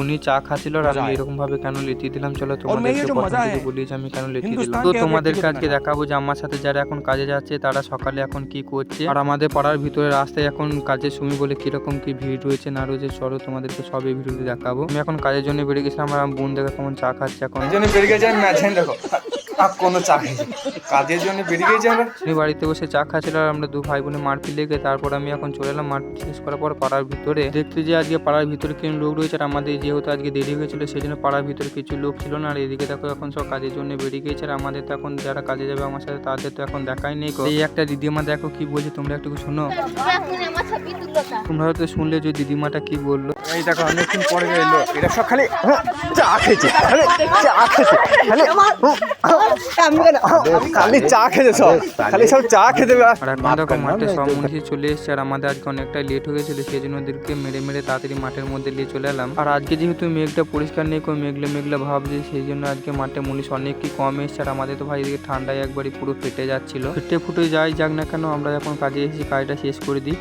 উনি চা খাচ্ছিল আর আমি এরকম ভাবে কেন লেতি দিলাম? চলো তোমাদের প্রথম আমি কেন লেতি দিলাম। তো তোমাদেরকে আজকে দেখাবো যে আমার সাথে যারা এখন কাজে যাচ্ছে তারা সকালে এখন কি করছে? আর আমাদের পাড়ার ভিতরে রাস্তায় এখন কাজের সময় বলে কীরকম কি ভিড় রয়েছে না রয়েছে চলো তোমাদেরকে সবই এই ভিডিওতে দেখাবো। আমি এখন কাজের জন্য বেড়ে গেছিলাম আমার বোন দেখে কেমন চা খাচ্ছে এখন। বেরিয়ে গেছে দেখো। আর কোনো চা খেয়েছি কাজের জন্য বেরিয়ে গেছে আমরা। উনি বাড়িতে বসে চা খাচ্ছিল আর আমরা দু ভাই বোনে মারপিট লেগে তারপর আমি এখন চলে এলাম মারপিট শেষ করার পর পাড়ার ভিতরে। দেখতে যে আজকে পাড়ার ভিতরে কিছু লোক রয়েছে আর আমাদের যেহেতু আজকে দেরি হয়েছিল সেই জন্য পাড়ার ভিতরে কিছু লোক ছিল না। আর এদিকে দেখো এখন সব কাজের জন্য বেরিয়ে গেছে আর আমাদের তো এখন যারা কাজে যাবে আমার সাথে তাদের তো এখন দেখাই নেই এই একটা দিদিমা দেখো কি বলছে তোমরা একটু শোনো। তোমরা হয়তো শুনলে যে দিদিমাটা কি বলল। এই দেখো অনেকদিন পরে এলো। এটা সব খালি চা খেয়েছে খালি চা খেয়েছে খালি চা খেয়েছে সব খালি সব চা খেতে আর এখন মাঠে সব মনীষী চলে এসছে আর আমাদের আজকে অনেকটা লেট হয়ে গেছিল সেই জন্য ওদেরকে মেরে মেরে তাড়াতাড়ি মাঠের মধ্যে নিয়ে চলে এলাম। আর আজকে যেহেতু মেঘটা পরিষ্কার নেই কোনো মেঘলে মেঘলে ভাব যে সেই জন্য আজকে মাঠে মনীষ অনেক কি কম এসছে আর আমাদের তো ভাই এদিকে ঠান্ডায় একবারই পুরো ফেটে যাচ্ছিল। ফেটে ফুটে যাই যাক না কেন আমরা যখন কাজে এসেছি কাজটা শেষ করে দিই।